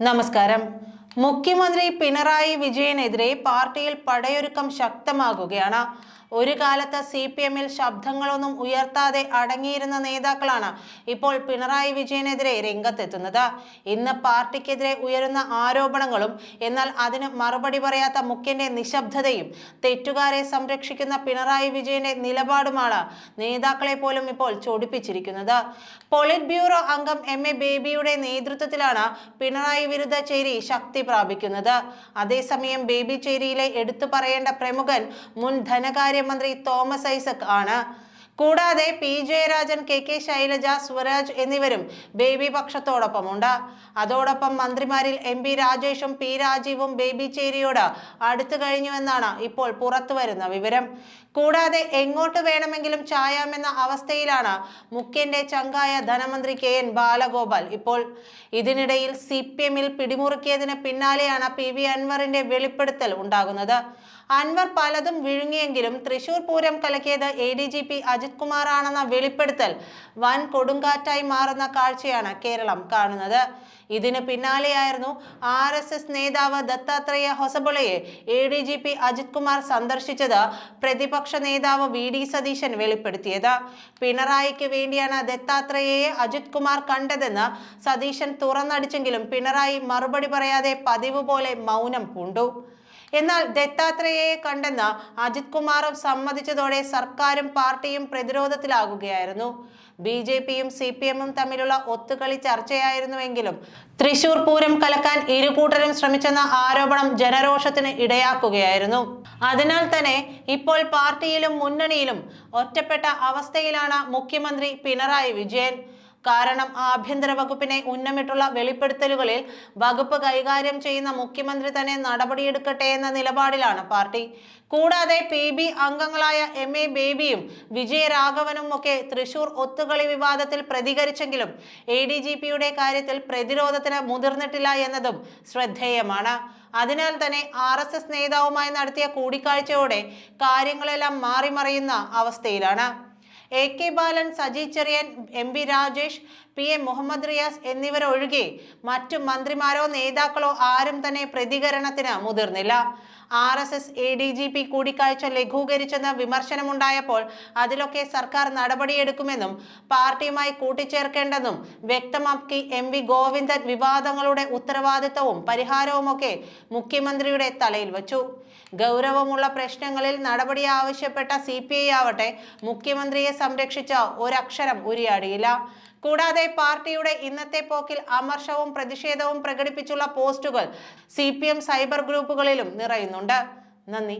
നമസ്കാരം. മുഖ്യമന്ത്രി പിണറായി വിജയനെതിരെ പാർട്ടിയിൽ പടയൊരുക്കം ശക്തമാകുകയാണ്. ഒരു കാലത്ത് സി പി എമ്മിൽ ശബ്ദങ്ങളൊന്നും ഉയർത്താതെ അടങ്ങിയിരുന്ന നേതാക്കളാണ് ഇപ്പോൾ പിണറായി വിജയനെതിരെ രംഗത്തെത്തുന്നത്. ഇന്ന് പാർട്ടിക്കെതിരെ ഉയരുന്ന ആരോപണങ്ങളും എന്നാൽ അതിന് മറുപടി പറയാത്ത മുഖ്യന്റെ നിശബ്ദതയും തെറ്റുകാരെ സംരക്ഷിക്കുന്ന പിണറായി വിജയന്റെ നിലപാടുമാണ് നേതാക്കളെ പോലും ഇപ്പോൾ ചൊടിപ്പിച്ചിരിക്കുന്നത്. പോളിറ്റ് ബ്യൂറോ അംഗം എം എ ബേബിയുടെ നേതൃത്വത്തിലാണ് പിണറായി വിരുദ്ധ ചേരി ശക്തി പ്രാപിക്കുന്നത്. അതേസമയം ബേബിച്ചേരിയിലെ എടുത്തു പറയേണ്ട പ്രമുഖൻ മുൻ ധനകാര്യമന്ത്രി തോമസ് ഐസക് ആണ്. കൂടാതെ P. Jayarajan K. K. Shailaja Swaraj എന്നിവരും ബേബി പക്ഷത്തോടൊപ്പമുണ്ട്. അതോടൊപ്പം മന്ത്രിമാരിൽ എം. പി. രാജേഷും പി. രാജീവും ബേബി ചേരിയോട് അടുത്തു കഴിഞ്ഞുവെന്നാണ് ഇപ്പോൾ പുറത്തുവരുന്ന വിവരം. കൂടാതെ എങ്ങോട്ട് വേണമെങ്കിലും ചായാമെന്ന അവസ്ഥയിലാണ് മുഖ്യന്റെ ചങ്കായ ധനമന്ത്രി കെ. എൻ. ബാലഗോപാൽ ഇപ്പോൾ. ഇതിനിടയിൽ സി. പി. എമ്മിൽ പിടിമുറുക്കിയതിന് പിന്നാലെയാണ് പി. വി. അൻവറിന്റെ വെളിപ്പെടുത്തൽ ഉണ്ടാകുന്നത്. അൻവർ പലതും വിഴുങ്ങിയെങ്കിലും Thrissur Pooram കലക്കിയത് A. D. G. P. Ajith കുമാറാണെന്ന വെളിപ്പെടുത്തൽ വൻ കൊടുങ്കാറ്റായി മാറുന്ന കാഴ്ചയാണ് കേരളം കാണുന്നത്. ഇതിന് പിന്നാലെയായിരുന്നു ആർ എസ് എസ് നേതാവ് Dattatreya ഹൊസബുളയെ A D G P Ajith Kumar സന്ദർശിച്ചത് പ്രതിപക്ഷ നേതാവ് വി ഡി സതീശൻ വെളിപ്പെടുത്തിയത്. പിണറായിക്ക് വേണ്ടിയാണ് ദത്താത്രേയയെ അജിത് കുമാർ കണ്ടതെന്ന് സതീശൻ തുറന്നടിച്ചെങ്കിലും പിണറായി മറുപടി പറയാതെ പതിവ് പോലെ മൗനം പൂണ്ടു. എന്നാൽ ദത്താത്രേയയെ കണ്ടെന്ന് അജിത് കുമാറും സമ്മതിച്ചതോടെ സർക്കാരും പാർട്ടിയും പ്രതിരോധത്തിലാകുകയായിരുന്നു. ബി ജെ പിയും സി പി എമ്മും തമ്മിലുള്ള ഒത്തുകളി ചർച്ചയായിരുന്നുവെങ്കിലും തൃശൂർ പൂരം കലക്കാൻ ഇരുകൂട്ടരും ശ്രമിച്ചെന്ന ആരോപണം ജനരോഷത്തിന് ഇടയാക്കുകയായിരുന്നു. അതിനാൽ തന്നെ ഇപ്പോൾ പാർട്ടിയിലും മുന്നണിയിലും ഒറ്റപ്പെട്ട അവസ്ഥയിലാണ് മുഖ്യമന്ത്രി പിണറായി വിജയൻ. കാരണം ആഭ്യന്തര വകുപ്പിനെ ഉന്നമിട്ടുള്ള വെളിപ്പെടുത്തലുകളിൽ വകുപ്പ് കൈകാര്യം ചെയ്യുന്ന മുഖ്യമന്ത്രി തന്നെ നടപടിയെടുക്കട്ടെ എന്ന നിലപാടിലാണ് പാർട്ടി. കൂടാതെ പി ബി അംഗങ്ങളായ എം എ ബേബിയും വിജയരാഘവനും ഒക്കെ തൃശൂർ ഒത്തുകളി വിവാദത്തിൽ പ്രതികരിച്ചെങ്കിലും എ ഡി ജി പിയുടെ കാര്യത്തിൽ പ്രതിരോധത്തിന് മുതിർന്നിട്ടില്ല എന്നതും ശ്രദ്ധേയമാണ്. അതിനാൽ തന്നെ ആർ എസ് എസ് നേതാവുമായി നടത്തിയ കൂടിക്കാഴ്ചയോടെ കാര്യങ്ങളെല്ലാം മാറിമറിയുന്ന അവസ്ഥയിലാണ്. A K Balan Saji Cherian M P Rajesh P M Muhammad Riyas എന്നിവരൊഴികെ മറ്റു മന്ത്രിമാരോ നേതാക്കളോ ആരും തന്നെ പ്രതികരണത്തിന് മുതിർന്നില്ല. R S S A D G P കൂടിക്കാഴ്ച ലഘൂകരിച്ചെന്ന വിമർശനമുണ്ടായപ്പോൾ അതിലൊക്കെ സർക്കാർ നടപടിയെടുക്കുമെന്നും പാർട്ടിയുമായി കൂട്ടിച്ചേർക്കേണ്ടെന്നും വ്യക്തമാക്കി എം വി ഗോവിന്ദൻ വിവാദങ്ങളുടെ ഉത്തരവാദിത്തവും പരിഹാരവുമൊക്കെ മുഖ്യമന്ത്രിയുടെ തലയിൽ വച്ചു. ഗൗരവമുള്ള പ്രശ്നങ്ങളിൽ നടപടി ആവശ്യപ്പെട്ട സി പി ഐ ആവട്ടെ മുഖ്യമന്ത്രിയെ സംരക്ഷിച്ച ഒരക്ഷരം ഉരിയാടിയില്ല. കൂടാതെ പാർട്ടിയുടെ ഇന്നത്തെ പോക്കിൽ അമർഷവും പ്രതിഷേധവും പ്രകടിപ്പിച്ചുള്ള പോസ്റ്റുകൾ സി സൈബർ ഗ്രൂപ്പുകളിലും നിറയുന്നുണ്ട്. നന്ദി.